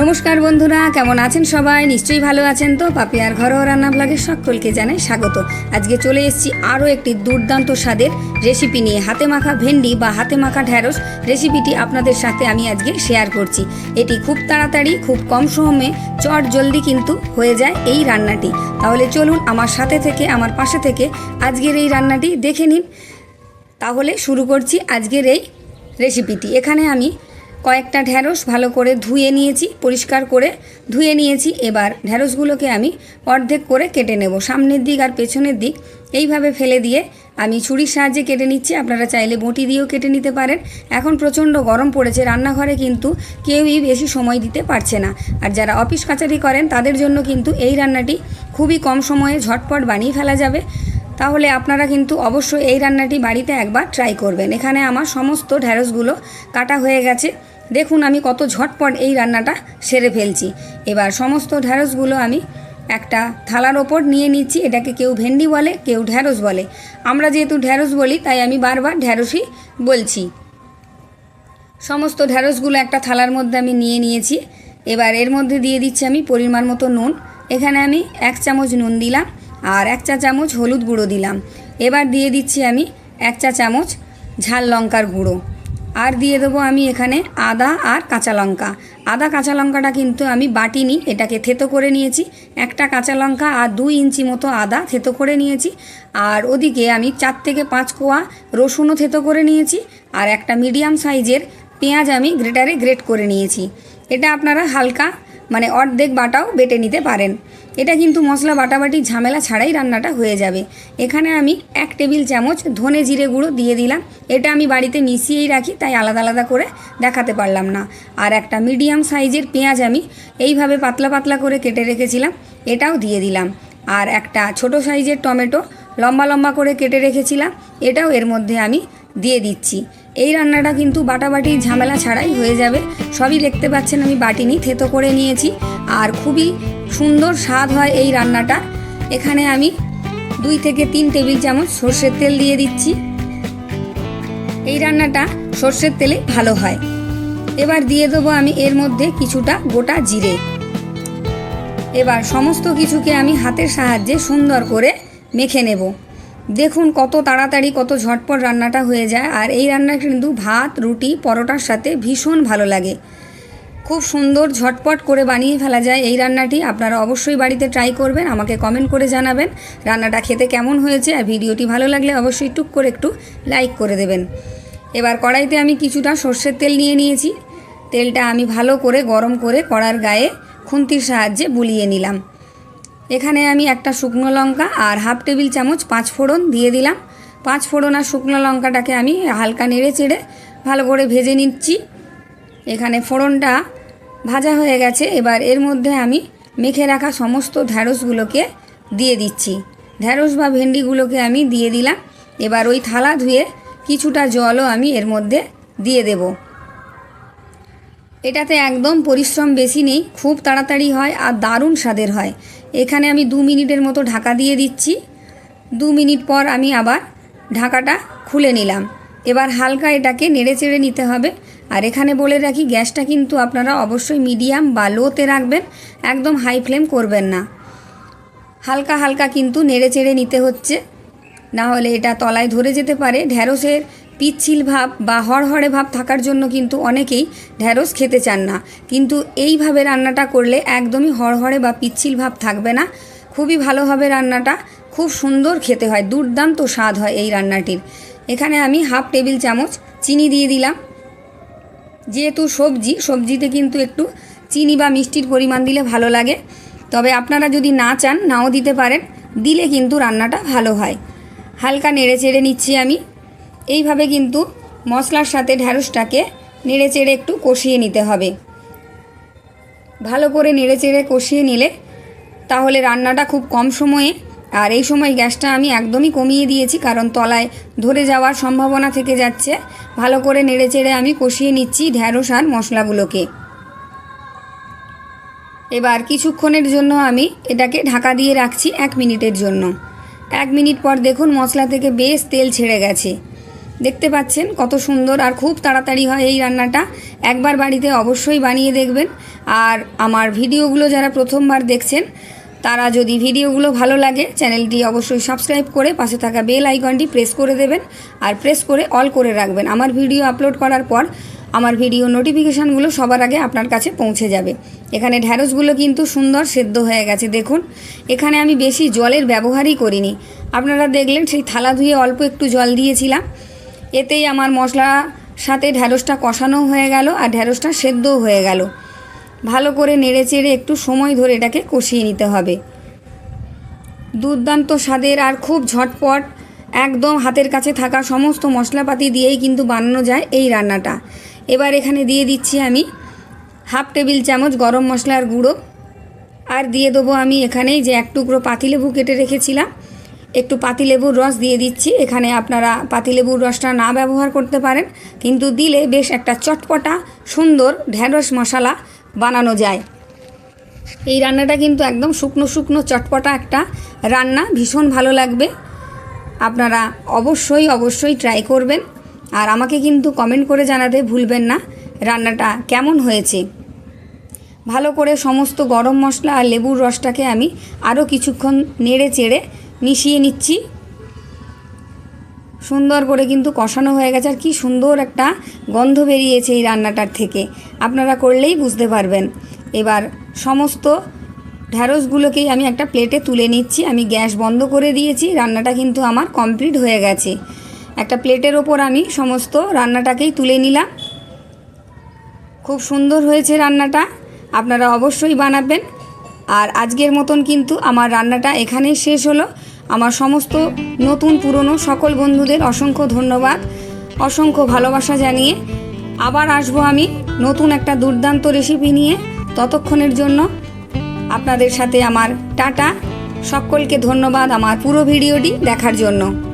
নমস্কার বন্ধুরা, কেমন আছেন সবাই? নিশ্চয়ই ভালো আছেন তো? পাপিয়ার ঘরোয়া রান্না ব্লগে সকলকে জানাই স্বাগত। আজকে চলে এসেছি আরও একটি দুর্দান্ত স্বাদের রেসিপি নিয়ে। হাতে মাখা ভেন্ডি বা হাতে মাখা ঢ্যাঁড়স রেসিপিটি আপনাদের সাথে আমি আজকে শেয়ার করছি। এটি খুব তাড়াতাড়ি, খুব কম সময়ে চট জলদি কিন্তু হয়ে যায় এই রান্নাটি। তাহলে চলুন আমার সাথে থেকে, আমার পাশে থেকে আজকের এই রান্নাটি দেখে নিন। তাহলে শুরু করছি আজকের এই রেসিপিটি। এখানে আমি কয়েকটা ঢ্যাঁড়স ভালো করে ধুয়ে নিয়েছি, পরিষ্কার করে ধুয়ে নিয়েছি। এবার ঢ্যাঁড়সগুলোকে আমি অর্ধেক করে কেটে নেব। সামনের দিক আর পেছনের দিক এইভাবে ফেলে দিয়ে আমি ছুরির সাহায্যে কেটে নিচ্ছি। আপনারা চাইলে বটি দিয়েও কেটে নিতে পারেন। এখন প্রচণ্ড গরম পড়েছে। রান্নাঘরে কিন্তু কেউই বেশি সময় দিতে পারছে না। আর যারা অফিস কাচারি করেন, তাদের জন্য কিন্তু এই রান্নাটি খুবই কম সময়ে ঝটপট বানিয়ে ফেলা যাবে। তাহলে আপনারা কিন্তু অবশ্যই এই রান্নাটি বাড়িতে একবার ট্রাই করবেন। এখানে আমার সমস্ত ঢ্যাঁড়সগুলো কাটা হয়ে গেছে। দেখুন আমি কত ঝটপট এই রান্নাটা সেরে ফেলছি। এবার সমস্ত ঢ্যাঁড়সগুলো আমি একটা থালার ওপর নিয়ে নিচ্ছি, এটাকে কেউ ভেন্ডি বলে, কেউ ঢ্যাঁড়স বলে। আমরা যেহেতু ঢ্যাঁড়স বলি, তাই আমি বারবার ঢ্যাঁড়সই বলছি। সমস্ত ঢ্যাঁড়সগুলো একটা থালার মধ্যে আমি নিয়ে নিয়েছি। এবার এর মধ্যে দিয়ে দিচ্ছি আমি পরিমাণ মতো নুন। এখানে আমি এক চামচ নুন দিলাম আর এক চা চামচ হলুদ গুঁড়ো দিলাম। এবার দিয়ে দিচ্ছি আমি এক চা চামচ ঝাল লঙ্কার গুঁড়ো। আর দিয়ে দেবো আমি এখানে আদা আর কাঁচা লঙ্কা। আদা, কাঁচা লঙ্কাটা কিন্তু আমি বাটিনি, এটাকে থেতো করে নিয়েছি। একটা কাঁচা লঙ্কা আর দুই ইঞ্চি মতো আদা থেতো করে নিয়েছি। আর ওদিকে আমি চার থেকে পাঁচ কোয়া রসুনও থেতো করে নিয়েছি। আর একটা মিডিয়াম সাইজের পেঁয়াজ আমি গ্রেটারে গ্রেট করে নিয়েছি। এটা আপনারা হালকা মানে অর্ধেক বাটাও বেটে নিতে পারেন। এটা কিন্তু মশলা বাটাবাটি ঝামেলা ছাড়াই রান্নাটা হয়ে যাবে। এখানে আমি এক টেবিল চামচ ধনে জিরে গুঁড়ো দিয়ে দিলাম। এটা আমি বাড়িতে মিশিয়েই রাখি, তাই আলাদা আলাদা করে দেখাতে পারলাম না। আর একটা মিডিয়াম সাইজের পেঁয়াজ আমি এইভাবে পাতলা পাতলা করে কেটে রেখেছিলাম, এটাও দিয়ে দিলাম। আর একটা ছোট সাইজের টমেটো লম্বা লম্বা করে কেটে রেখেছিলাম, এটাও এর মধ্যে আমি দিয়ে দিচ্ছি। এই রান্নাটা কিন্তু বাটাবাটি ঝামেলা ছাড়াই হয়ে যাবে। সবই দেখতে পাচ্ছেন আমি বাটিনি, থেতো করে নিয়েছি। আর খুবই সুন্দর স্বাদ হয় এই রান্নাটা এখানে আমি দুই থেকে তিন টেবিল চামচ সর্ষের তেল দিয়ে দিচ্ছি। এই রান্নাটা সর্ষের তেলে ভালো হয়। এবার দিয়ে দেবো আমি এর মধ্যে কিছুটা গোটা জিরে। এবার সমস্ত কিছুকে আমি হাতের সাহায্যে সুন্দর করে মেখে নেব। দেখুন কত তাড়াতাড়ি, কত ঝটপট রান্নাটা হয়ে যায়। আর এই রান্না কিন্তু ভাত, রুটি, পরোটার সাথে ভীষণ ভালো লাগে। খুব সুন্দর ঝটপট করে বানিয়ে ফেলা যায় এই রান্নাটি। আপনারা অবশ্যই বাড়িতে ট্রাই করবেন, আমাকে কমেন্ট করে জানাবেন রান্নাটা খেতে কেমন হয়েছে আর ভিডিওটি ভালো লাগলে অবশ্যই টুক করে একটু লাইক করে দেবেন। এবার কড়াইতে আমি কিছুটা সর্ষের তেল নিয়ে নিয়েছি। তেলটা আমি ভালো করে গরম করে কড়ার গায়ে খুন্তির সাহায্যে বুলিয়ে নিলাম। এখানে আমি একটা শুকনো লঙ্কা আর হাফ টেবিল চামচ পাঁচ ফোড়ন দিয়ে দিলাম। পাঁচ ফোড়ন আর শুকনো লঙ্কাটাকে আমি হালকা নেড়ে চেড়ে ভালো করে ভেজে নিচ্ছি। এখানে ফোড়নটা ভাজা হয়ে গেছে। এবার এর মধ্যে আমি মেখে রাখা সমস্ত ঢ্যাঁড়সগুলোকে দিয়ে দিচ্ছি। ঢ্যাঁড়স বা ভেন্ডিগুলোকে আমি দিয়ে দিলাম। এবার ওই থালা ধুয়ে কিছুটা জলও আমি এর মধ্যে দিয়ে দেব। এটাতে একদম পরিশ্রম বেশি নেই, খুব তাড়াতাড়ি হয় আর দারুণ স্বাদের হয়। এখানে আমি দু মিনিটের মতো ঢাকা দিয়ে দিচ্ছি। দু মিনিট পর আমি আবার ঢাকাটা খুলে নিলাম। এবার হালকা এটাকে নেড়ে চেড়ে নিতে হবে। আর এখানে বলে রাখি, গ্যাসটা কিন্তু আপনারা অবশ্যই মিডিয়াম বা লোতে রাখবেন, একদম হাই ফ্লেম করবেন না। হালকা হালকা কিন্তু নেড়ে চেড়ে নিতে হচ্ছে। না হলে এটা তলায় ধরে যেতে পারে। ঢ্যাঁড়সের পিচ্ছিল ভাব বা হড়হড়ে ভাব থাকার জন্য কিন্তু অনেকেই ঢ্যাঁড়স খেতে চান না। কিন্তু এইভাবে রান্নাটা করলে একদমই হড়হড়ে বা পিচ্ছিল ভাব থাকবে না। খুবই ভালোভাবে রান্নাটা খুব সুন্দর খেতে হয়, দুর্দান্ত স্বাদ হয় এই রান্নাটির। এখানে আমি হাফ টেবিল চামচ চিনি দিয়ে দিলাম। যেহেতু সবজি, সবজিতে কিন্তু একটু চিনি বা মিষ্টির পরিমাণ দিলে ভালো লাগে। তবে আপনারা যদি না চান, নাও দিতে পারেন। দিলে কিন্তু রান্নাটা ভালো হয়। হালকা নেড়ে চেড়ে নিচ্ছি আমি। এইভাবে কিন্তু মশলার সাথে ঢ্যাঁড়সটাকে নেড়ে চেড়ে একটু কষিয়ে নিতে হবে। ভালো করে নেড়ে চেড়ে কষিয়ে নিলে তাহলে রান্নাটা খুব কম সময়ে আর এই সময় গ্যাসটা আমি একদমই কমিয়ে দিয়েছি কারণ তলায় ধরে যাওয়ার সম্ভাবনা থেকে যাচ্ছে। ভালো করে নেড়ে চেড়ে আমি কষিয়ে নিচ্ছি ঢ্যাঁড়স আর মশলাগুলোকে। এবার কিছুক্ষণের জন্য আমি এটাকে ঢাকা দিয়ে রাখছি এক মিনিটের জন্য। এক মিনিট পর দেখুন মশলা থেকে বেশ তেল ছেড়ে গেছে। দেখতে পাচ্ছেন কত সুন্দর আর খুব তাড়াতাড়ি হয় এই রান্নাটা। একবার বাড়িতে অবশ্যই বানিয়ে দেখবেন। আর আমার ভিডিওগুলো যারা প্রথমবার দেখছেন, তারা যদি ভিডিওগুলো ভালো লাগে, চ্যানেলটি অবশ্যই সাবস্ক্রাইব করে পাশে থাকা বেল আইকনটি প্রেস করে দেবেন আর প্রেস করে অল করে রাখবেন। আমার ভিডিও আপলোড করার পর আমার ভিডিও নোটিফিকেশানগুলো সবার আগে আপনার কাছে পৌঁছে যাবে। এখানে ঢ্যাঁড়সগুলো কিন্তু সুন্দর সেদ্ধ হয়ে গেছে, দেখুন। এখানে আমি বেশি জলের ব্যবহারই করিনি। আপনারা দেখলেন সেই থালা ধুয়ে অল্প একটু জল দিয়েছিলাম। এতেই আমার মশলা সাথে ঢ্যাঁড়সটা কষানো হয়ে গেল আর ঢ্যাঁড়সটা সেদ্ধও হয়ে গেল। ভালো করে নেড়ে চেড়ে একটু সময় ধরে এটাকে কষিয়ে নিতে হবে। দুর্দান্ত স্বাদের আর খুব ঝটপট একদম হাতের কাছে থাকা সমস্ত মশলাপাতি দিয়েই কিন্তু বানানো যায় এই রান্নাটা। এবার এখানে দিয়ে দিচ্ছি আমি হাফ টেবিল চামচ গরম মশলার গুঁড়ো। আর দিয়ে দেবো আমি এখানেই যে এক টুকরো পাতিলেবু কেটে রেখেছিলাম। একটু পাতিলেবুর রস দিয়ে দিচ্ছি। এখানে আপনারা পাতিলেবুর রসটা না ব্যবহার করতে পারেন, কিন্তু দিলে বেশ একটা চটপটা, সুন্দর ঢ্যাঁড়স মশলা বানানো যায়। এই রান্নাটা কিন্তু একদম শুকনো শুকনো চটপটা একটা রান্না, ভীষণ ভালো লাগবে। আপনারা অবশ্যই অবশ্যই ট্রাই করবেন। আর আমাকে কিন্তু কমেন্ট করে জানাতে ভুলবেন না রান্নাটা কেমন হয়েছে। ভালো করে সমস্ত গরম মশলা আর লেবুর রসটাকে আমি আরও কিছুক্ষণ নেড়ে চেড়ে মিশিয়ে নিচ্ছি। সুন্দর করে কিন্তু কষানো হয়ে গেছে। আর কি সুন্দর একটা গন্ধ বেরিয়েছে এই রান্নাটার থেকে। আপনারা করলেই বুঝতে পারবেন। এবার সমস্ত ঢ্যাঁড়সগুলোকেই আমি একটা প্লেটে তুলে নিচ্ছি। আমি গ্যাস বন্ধ করে দিয়েছি। রান্নাটা কিন্তু আমার কমপ্লিট হয়ে গেছে। একটা প্লেটের ওপর আমি সমস্ত রান্নাটাকেই তুলে নিলাম। খুব সুন্দর হয়েছে রান্নাটা। আপনারা অবশ্যই বানাবেন। আর আজকের মতন কিন্তু আমার রান্নাটা এখানেই শেষ হলো। আমার সমস্ত নতুন পুরনো সকল বন্ধুদের অসংখ্য ধন্যবাদ, অসংখ্য ভালোবাসা জানিয়ে আবার আসব আমি নতুন একটা দুর্দান্ত রেসিপি নিয়ে ততক্ষণের জন্য। আপনাদের সাথে আমার টাটা। সকলকে ধন্যবাদ আমার পুরো ভিডিওটি দেখার জন্য।